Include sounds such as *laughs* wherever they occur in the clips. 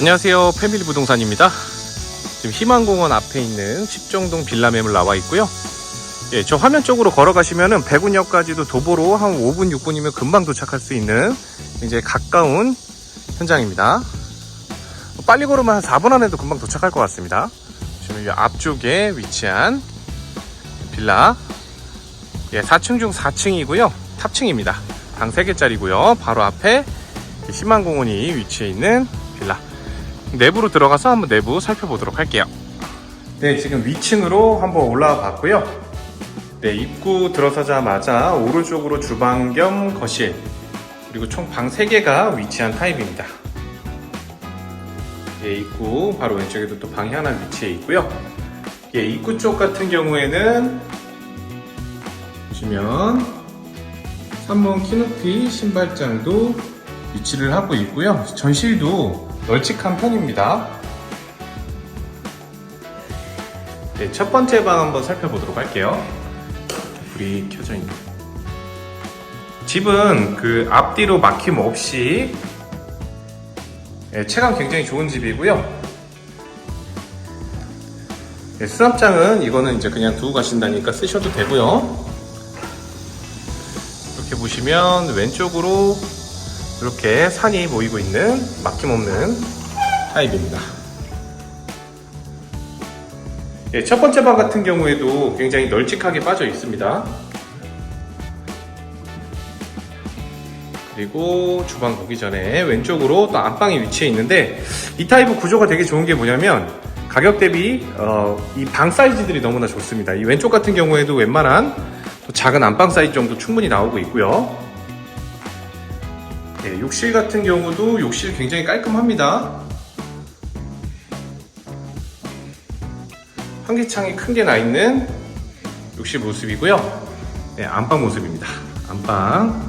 안녕하세요. 패밀리 부동산입니다. 지금 희망공원 앞에 있는 십정동 빌라 매물 나와 있고요. 예, 저 화면 쪽으로 걸어가시면은 백운역까지도 도보로 한 5분 6분이면 금방 도착할 수 있는 굉장히 가까운 현장입니다. 빨리 걸으면 한 4분 안에도 금방 도착할 것 같습니다. 지금 이 앞쪽에 위치한 빌라. 예, 4층 중 4층이고요. 탑층입니다. 방 3개짜리고요. 바로 앞에 희망공원이 위치해 있는 빌라 내부로 들어가서 한번 내부 살펴보도록 할게요. 네 지금 위층으로 한번 올라와 봤고요. 네 입구 들어서자마자 오른쪽으로 주방 겸 거실 그리고 총 방 3개가 위치한 타입입니다. 예, 입구 바로 왼쪽에도 또 방이 하나 위치해 있고요. 예, 입구 쪽 같은 경우에는 보시면 3번 키높이 신발장도 위치를 하고 있고요. 전실도 널찍한 편입니다. 네, 첫 번째 방 한번 살펴보도록 할게요. 불이 켜져 있네. 집은 그 앞뒤로 막힘 없이 네, 체감 굉장히 좋은 집이고요. 네, 수납장은 이거는 이제 그냥 두고 가신다니까 쓰셔도 되고요. 이렇게 보시면 왼쪽으로 이렇게 산이 보이고 있는 막힘없는 타입입니다. 예, 첫 번째 방 같은 경우에도 굉장히 널찍하게 빠져 있습니다. 그리고 주방 보기 전에 왼쪽으로 또 안방이 위치해 있는데 이 타입은 구조가 되게 좋은 게 뭐냐면 가격 대비 어, 이 방 사이즈들이 너무나 좋습니다. 이 왼쪽 같은 경우에도 웬만한 또 작은 안방 사이즈 정도 충분히 나오고 있고요. 네, 욕실 같은 경우도 욕실 굉장히 깔끔합니다. 환기창이 큰 게 나 있는 욕실 모습이고요. 네, 안방 모습입니다. 안방.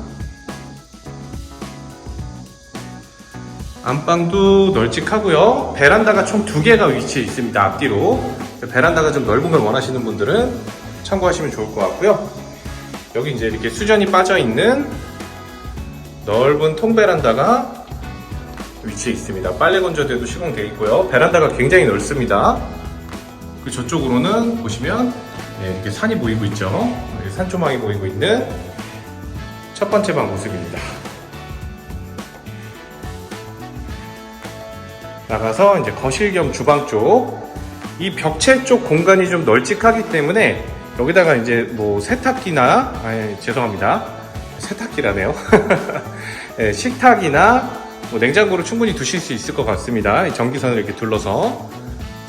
안방도 널찍하고요. 베란다가 총 두 개가 위치해 있습니다. 앞뒤로. 베란다가 좀 넓은 걸 원하시는 분들은 참고하시면 좋을 것 같고요. 여기 이제 이렇게 수전이 빠져 있는 넓은 통베란다가 위치해 있습니다. 빨래 건조대도 시공되어 있고요. 베란다가 굉장히 넓습니다. 그 저쪽으로는 보시면 네, 이렇게 산이 보이고 있죠. 산조망이 보이고 있는 첫 번째 방 모습입니다. 나가서 이제 거실 겸 주방 쪽, 이 벽체 쪽 공간이 좀 널찍하기 때문에 여기다가 이제 뭐 세탁기나, 아니, 죄송합니다. 세탁기라네요. 네, *laughs* 식탁이나 뭐 냉장고를 충분히 두실 수 있을 것 같습니다. 이 전기선을 이렇게 둘러서.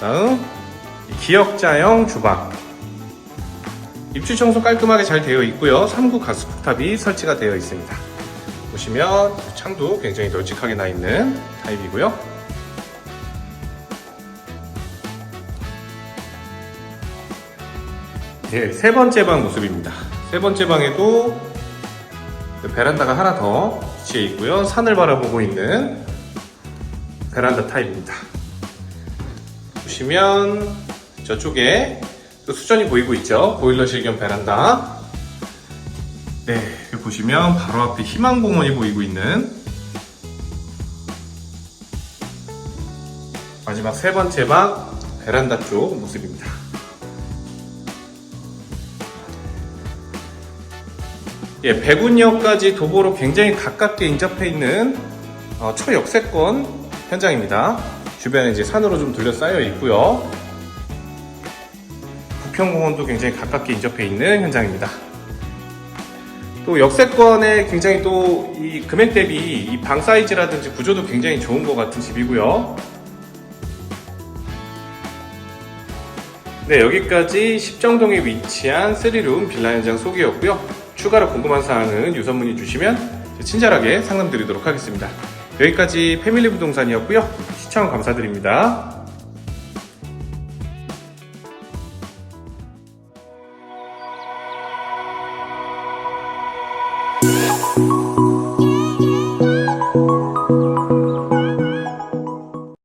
다음, 이 기역자형 주방. 입주 청소 깔끔하게 잘 되어 있고요. 3구 가스폭탑이 설치가 되어 있습니다. 보시면 창도 굉장히 널찍하게 나 있는 타입이고요. 네, 세 번째 방 모습입니다. 세 번째 방에도 베란다가 하나 더 위치해 있고요. 산을 바라보고 있는 베란다 타입입니다. 보시면 저쪽에 또 수전이 보이고 있죠. 보일러실 겸 베란다. 네, 보시면 바로 앞에 희망공원이 보이고 있는 마지막 세 번째 방 베란다 쪽 모습입니다. 예, 백운역까지 도보로 굉장히 가깝게 인접해 있는 어, 초역세권 현장입니다. 주변에 이제 산으로 좀 둘러싸여 있고요. 부평공원도 굉장히 가깝게 인접해 있는 현장입니다. 또 역세권에 굉장히 또 이 금액 대비 이 방 사이즈라든지 구조도 굉장히 좋은 것 같은 집이고요. 네, 여기까지 십정동에 위치한 3룸 빌라 현장 소개였고요. 추가로 궁금한 사항은 유선 문의 주시면 친절하게 상담드리도록 하겠습니다. 여기까지 패밀리 부동산이었고요. 시청 감사드립니다.